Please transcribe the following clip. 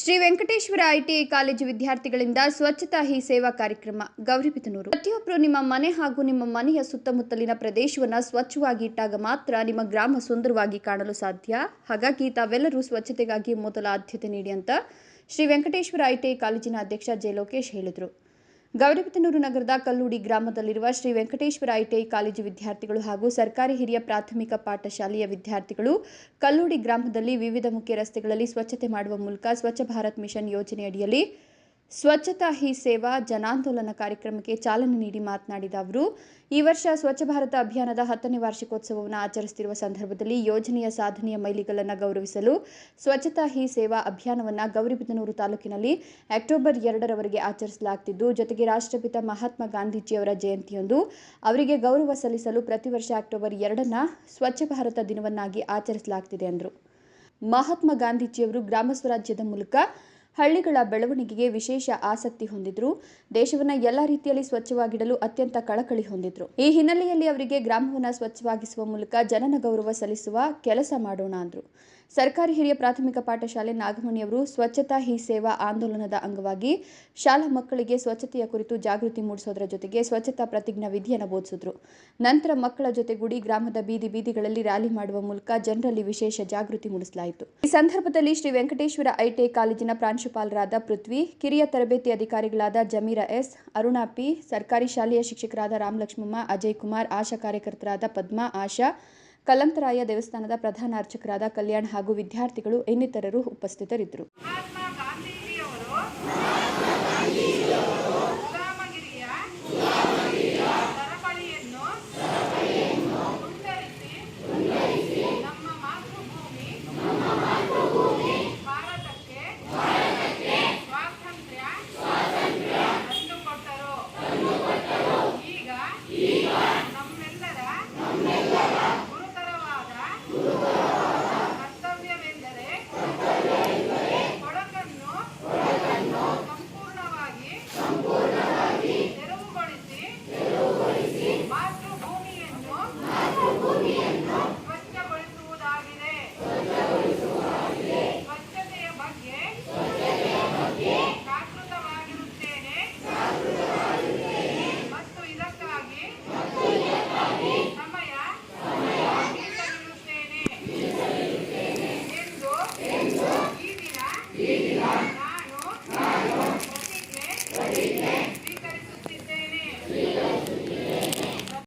Shri Venkateshwara ITI college ವಿದ್ಯಾರ್ಥಿಗಳಿಂದ ಸ್ವಚ್ಛತಾ ಹಿ ಸೇವಾ ಕಾರ್ಯಕ್ರಮ ಗೌರಿಬಿದನೂರು ಪ್ರತಿಯೊಬ್ಬರು ನಿಮ್ಮ ಮನೆ ಹಾಗೂ ನಿಮ್ಮ ಮನೆಯ ಸುತ್ತಮುತ್ತಲಿನ ಪ್ರದೇಶವನ್ನು ಸ್ವಚ್ಛವಾಗಿ ಇಟ್ಟಾಗ ಮಾತ್ರ ನಿಮ್ಮ ಗ್ರಾಮ ಸುಂದರವಾಗಿ ಕಾಣಲು ಸಾಧ್ಯ. ಹಾಗಾಗಿ ತಾವೆಲ್ಲರೂ ಸ್ವಚ್ಛತೆಗಾಗಿ ಮೊದಲ ಆದ್ಯತೆ ನೀಡಿ ಅಂತ ಶ್ರೀ ವೆಂಕಟೇಶ್ವರ ಐಟಿಐ ಕಾಲೇಜಿನ ಅಧ್ಯಕ್ಷ ಜೆ ಲೋಕೇಶ್ ಹೇಳಿದರು. ಗೌರಿಬಿದನೂರು ನಗರದ ಕಲ್ಲೂಡಿ ಗ್ರಾಮದಲ್ಲಿರುವ ಶ್ರೀ ವೆಂಕಟೇಶ್ವರ ಐಟಿಐ ಕಾಲೇಜು ವಿದ್ಯಾರ್ಥಿಗಳು ಹಾಗೂ ಸರ್ಕಾರಿ ಹಿರಿಯ ಪ್ರಾಥಮಿಕ ಪಾಠಶಾಲೆಯ ವಿದ್ಯಾರ್ಥಿಗಳು ಕಲ್ಲೂಡಿ ಗ್ರಾಮದಲ್ಲಿ ವಿವಿಧ ಮುಖ್ಯ ರಸ್ತೆಗಳಲ್ಲಿ ಸ್ವಚ್ಛತೆ ಮಾಡುವ ಮೂಲಕ ಸ್ವಚ್ಛ ಭಾರತ್ ಮಿಷನ್ ಯೋಜನೆಯಡಿಯಲ್ಲಿ ಸ್ವಚ್ಛತಾ ಹಿ ಸೇವಾ ಜನಾಂದೋಲನ ಕಾರ್ಯಕ್ರಮಕ್ಕೆ ಚಾಲನೆ ನೀಡಿ ಮಾತನಾಡಿದ ಅವರು, ಈ ವರ್ಷ ಸ್ವಚ್ಛ ಭಾರತ ಅಭಿಯಾನದ ಹತ್ತನೇ ವಾರ್ಷಿಕೋತ್ಸವವನ್ನು ಆಚರಿಸುತ್ತಿರುವ ಸಂದರ್ಭದಲ್ಲಿ ಯೋಜನೆಯ ಸಾಧನೆಯ ಮೈಲಿಗಲ್ಲನ್ನು ಗೌರವಿಸಲು ಸ್ವಚ್ಛತಾ ಹಿ ಸೇವಾ ಅಭಿಯಾನವನ್ನು ಗೌರಿಬಿದನೂರು ತಾಲೂಕಿನಲ್ಲಿ ಅಕ್ಟೋಬರ್ ಎರಡರವರೆಗೆ ಆಚರಿಸಲಾಗುತ್ತಿದ್ದು ಜೊತೆಗೆ ರಾಷ್ಟ್ರಪಿತ ಮಹಾತ್ಮ ಗಾಂಧೀಜಿಯವರ ಜಯಂತಿಯೊಂದು, ಅವರಿಗೆ ಗೌರವ ಸಲ್ಲಿಸಲು ಪ್ರತಿ ವರ್ಷ ಅಕ್ಟೋಬರ್ ಎರಡನ್ನ ಸ್ವಚ್ಛ ಭಾರತ ದಿನವನ್ನಾಗಿ ಆಚರಿಸಲಾಗುತ್ತಿದೆ ಎಂದರು. ಮಹಾತ್ಮ ಗಾಂಧೀಜಿಯವರು ಗ್ರಾಮ ಸ್ವರಾಜ್ಯದ ಮೂಲಕ ಹಳ್ಳಿಗಳ ಬೆಳವಣಿಗೆಗೆ ವಿಶೇಷ ಆಸಕ್ತಿ ಹೊಂದಿದ್ರು. ದೇಶವನ್ನ ಎಲ್ಲ ರೀತಿಯಲ್ಲಿ ಸ್ವಚ್ಛವಾಗಿಡಲು ಅತ್ಯಂತ ಕಳಕಳಿ ಹೊಂದಿದ್ರು. ಈ ಹಿನ್ನೆಲೆಯಲ್ಲಿ ಅವರಿಗೆ ಗ್ರಾಮವನ್ನ ಸ್ವಚ್ಛವಾಗಿಸುವ ಮೂಲಕ ಜನನ ಗೌರವ ಸಲ್ಲಿಸುವ ಕೆಲಸ ಮಾಡೋಣ ಅಂದ್ರು. ಸರ್ಕಾರಿ ಹಿರಿಯ ಪ್ರಾಥಮಿಕ ಪಾಠಶಾಲೆ ನಾಗಮಣಿಯವರು ಸ್ವಚ್ಛತಾ ಹಿ ಸೇವಾ ಆಂದೋಲನದ ಅಂಗವಾಗಿ ಶಾಲಾ ಮಕ್ಕಳಿಗೆ ಸ್ವಚ್ಛತೆಯ ಕುರಿತು ಜಾಗೃತಿ ಮೂಡಿಸೋದರ ಜೊತೆಗೆ ಸ್ವಚ್ಛತಾ ಪ್ರತಿಜ್ಞಾ ವಿಧಿಯನ್ನು ಬೋಧಿಸಿದ್ರು. ನಂತರ ಮಕ್ಕಳ ಜೊತೆಗೂಡಿ ಗ್ರಾಮದ ಬೀದಿ ಬೀದಿಗಳಲ್ಲಿ ರ್ಯಾಲಿ ಮಾಡುವ ಮೂಲಕ ಜನರಲ್ಲಿ ವಿಶೇಷ ಜಾಗೃತಿ ಮೂಡಿಸಲಾಯಿತು. ಈ ಸಂದರ್ಭದಲ್ಲಿ ಶ್ರೀ ವೆಂಕಟೇಶ್ವರ ಐಟಿಐ ಕಾಲೇಜಿನ ಪ್ರಾಂಶುಪಾಲರಾದ ಪೃಥ್ವಿ, ಕಿರಿಯ ತರಬೇತಿ ಅಧಿಕಾರಿಗಳಾದ ಜಮೀರಾ ಎಸ್, ಅರುಣಾ ಪಿ, ಸರ್ಕಾರಿ ಶಾಲೆಯ ಶಿಕ್ಷಕರಾದ ರಾಮಲಕ್ಷ್ಮಮ್ಮ, ಅಜಯ್ ಕುಮಾರ್, ಆಶಾ ಕಾರ್ಯಕರ್ತರಾದ ಪದ್ಮಾ, ಆಶಾ ಕಲ್ಲಂತರಾಯ ದೇವಸ್ಥಾನದ ಪ್ರಧಾನ ಅರ್ಚಕರಾದ ಕಲ್ಯಾಣ್ ಹಾಗೂ ವಿದ್ಯಾರ್ಥಿಗಳು ಇನ್ನಿತರರು ಉಪಸ್ಥಿತರಿದ್ದರು.